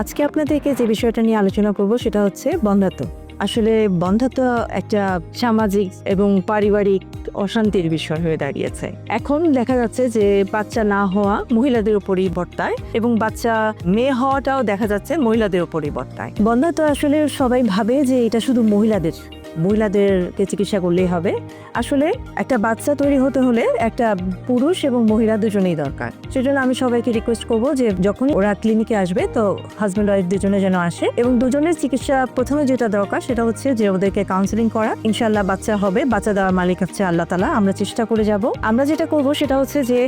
আজকে আপনাদেরকে যে বিষয়টা নিয়ে আলোচনা করব সেটা হচ্ছে বন্ধাত্ব আসলে বন্ধাত্ব একটা সামাজিক এবং পারিবারিক অশান্তির বিষয় হয়ে দাঁড়িয়েছে। এখন দেখা যাচ্ছে যে বাচ্চা না হওয়া মহিলাদের উপরই বর্তায় এবং বাচ্চা মেয়ে হওয়াটাও দেখা যাচ্ছে মহিলাদের উপরই বর্তায়। বন্ধাত্ব আসলে সবাই ভাবে যে এটা শুধু মহিলাদের মহিলাদেরকে চিকিৎসা করলেই হবে। আসলে একটা বাচ্চা তৈরি হতে হলে একটা পুরুষ এবং মহিলা দুজনেই দরকার। সেজন্য আমি সবাইকে রিকোয়েস্ট করব যে যখন ওরা ক্লিনিকে আসবে, তো হাজব্যান্ড ওয়াইফ দুজনে যেন আসে এবং দুজনের চিকিৎসা প্রথমে যেটা দরকার সেটা হচ্ছে যে ওদেরকে কাউন্সিলিং করা। ইনশাল্লাহ বাচ্চা হবে, বাচ্চা দেওয়ার মালিক হচ্ছে আল্লাহ তালা আমরা চেষ্টা করে যাব। আমরা যেটা করব সেটা হচ্ছে যে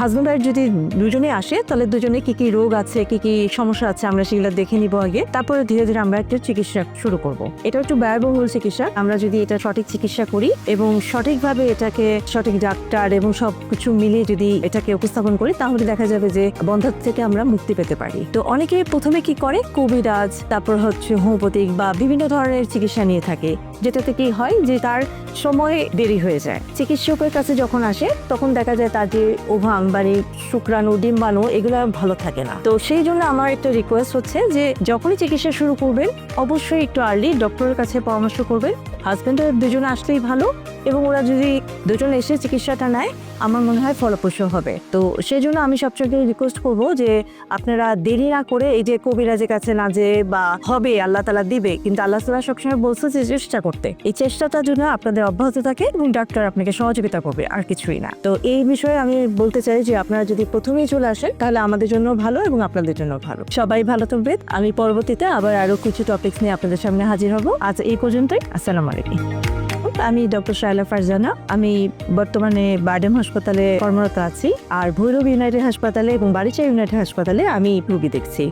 হাজব্যান্ড ওয়াইফ যদি দুজনে আসে, তাহলে দুজনে কি কি রোগ আছে, কি কি সমস্যা আছে আমরা সেগুলো দেখে নিব আগে। তারপরে ধীরে ধীরে আমরা একটা চিকিৎসা শুরু করব। এটা একটু ব্যয়বহুল চিকিৎসা। আমরা যদি এটা সঠিক চিকিৎসা করি এবং সঠিকভাবে এটাকে সঠিক ডাক্তার এবং সবকিছু মিলিয়ে যদি এটাকে উপস্থাপন করি, তাহলে দেখা যাবে যে বন্ধাত্ব থেকে আমরা মুক্তি পেতে পারি। তো অনেকে প্রথমে কি করে? কবিরাজ, তারপর হচ্ছে হোমিওপ্যাথিক বা বিভিন্ন ধরনের চিকিৎসা নিয়ে থাকে। যেটাতে কি হয় যে তার সময় দেরি হয়ে যায়। চিকিৎসকের কাছে যখন আসে, তখন দেখা যায় তার যে ওভাম মানে শুক্রাণু, ডিম্বাণু, এগুলো ভালো থাকে না। তো সেই জন্য আমার একটা রিকোয়েস্ট হচ্ছে যে যখনই চিকিৎসা শুরু করবেন, অবশ্যই একটু আর্লি ডক্টরের কাছে পরামর্শ করবেন। হাজব্যান্ডের দুজনে আসলেই ভালো। এবং ওরা যদি দুজন এসে চিকিৎসাটা নেয়, আমার মনে হয় ফলপ্রসূ হবে। তো সেই জন্য আমি সবচেয়ে রিকোয়েস্ট করব যে আপনারা দেরি না করে এই যে কবিরাজের কাছে না যে বা হবে, আল্লাহ তালা দিবে, কিন্তু আল্লাহ তালা সবসময় বলছে যে চেষ্টা করতে। এই চেষ্টাটার জন্য আপনাদের অব্যাহত থাকে এবং ডাক্তার আপনাকে সহযোগিতা করবে, আর কিছুই না। তো এই বিষয়ে আমি বলতে চাই যে আপনারা যদি প্রথমেই চলে আসেন, তাহলে আমাদের জন্য ভালো এবং আপনাদের জন্য ভালো। সবাই ভালো থাকবেন। আমি পরবর্তীতে আবার আরও কিছু টপিকস নিয়ে আপনাদের সামনে হাজির হব। আজ এই পর্যন্তই। আসসালামু আলাইকুম। আমি ডক্টর শায়লা ফারজানা। আমি বর্তমানে বার্ডেম হাসপাতালে কর্মরত আছি। আর ভৈরব ইউনাইটেড হাসপাতালে এবং বাড়িচা ইউনাইটেড হাসপাতালে আমি রুগী দেখছি।